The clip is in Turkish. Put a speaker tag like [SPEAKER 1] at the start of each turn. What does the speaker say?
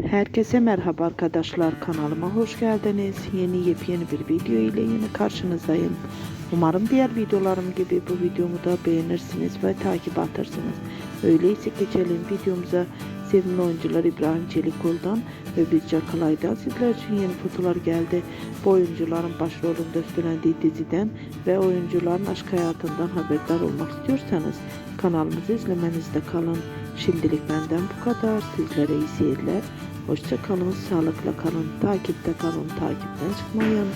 [SPEAKER 1] Herkese merhaba arkadaşlar kanalıma hoş geldiniz. Yeni yepyeni bir video ile yine karşınızdayım. Umarım diğer videolarım gibi bu videomu da beğenirsiniz ve takip atarsınız. Öyleyse geçelim videomuza. Sevimli oyuncular İbrahim Çelikol'dan ve Birce Kalay'dan sizler için yeni fotolar geldi. Bu oyuncuların başrolünde üstlendiği diziden ve oyuncuların aşk hayatından haberdar olmak istiyorsanız kanalımızı izlemenizde kalın. Şimdilik benden bu kadar. Sizlere iyi seyirler. Hoşça kalın, sağlıkla kalın, takipte kalın, takipten çıkmayın.